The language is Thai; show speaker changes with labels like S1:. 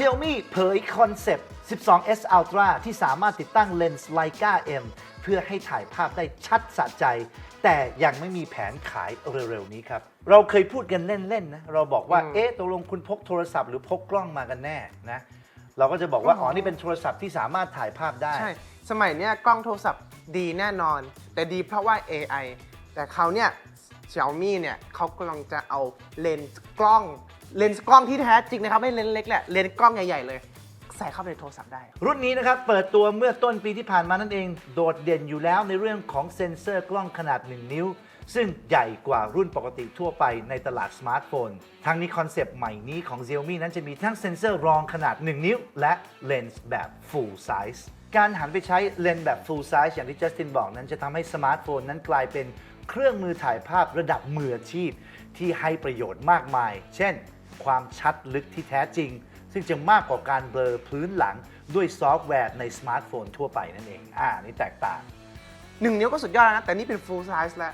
S1: Xiaomi เผยคอนเซปต์ 12S Ultra ที่สามารถติดตั้งเลนส์ Leica M เพื่อให้ถ่ายภาพได้ชัดสะใจ แต่ยังไม่มีแผนขายเร็วๆนี้ครับ เราเคยพูดกันเล่น ๆ นะ เราบอกว่า
S2: อืม
S1: เอ๊ะตกลงคุณพกโทรศัพท์หรือพกกล้องมากันแน่นะ เราก็จะบอกว่า
S2: อ๋
S1: อ๋
S2: อ
S1: อ
S2: อ๋
S1: นี่เป็นโทรศัพท์ที่สามารถถ่ายภาพได้
S2: ใช่ สมัยเนี้ยกล้องโทรศัพท์ดีแน่นอน แต่ดีเพราะว่า AI แต่เขาเนี่ย Xiaomi เนี่ยเขากำลังจะเอาเลนส์กล้อง เลนส์กล้องที่แท้จริงนะครับ ไม่เลนส์เล็กแหละ เลนส์กล้องใหญ่ ๆ เลย ใส่เข้าไปในโทรศัพท์ได้
S1: รุ่นนี้นะครับ เปิดตัวเมื่อต้นปีที่ผ่านมานั่นเอง โดดเด่นอยู่แล้วในเรื่องของเซ็นเซอร์กล้องขนาด 1 นิ้ว ซึ่งใหญ่กว่ารุ่นปกติทั่วไปในตลาดสมาร์ทโฟน ทั้งนี้คอนเซปต์ใหม่นี้ของ Xiaomi นั้นจะมีทั้งเซ็นเซอร์รองขนาด 1 นิ้ว และเลนส์แบบ full size การหันไปใช้เลนส์แบบ full size อย่างที่จัสตินบอกนั้นจะทำให้สมาร์ทโฟนนั้นกลายเป็นเครื่องมือถ่ายภาพระดับมืออาชีพ ที่ให้ประโยชน์มากมาย เช่น ความชัดลึกที่แท้จริง ซึ่งจะมากกว่าการเบลอพื้นหลังด้วยซอฟต์แวร์ในสมาร์ทโฟนทั่วไปนั่นเอง อ่า นี่แตกต่าง
S2: หนึ่งนิ้วก็สุดยอดแล้วนะ แต่นี่เป็น full size แล้ว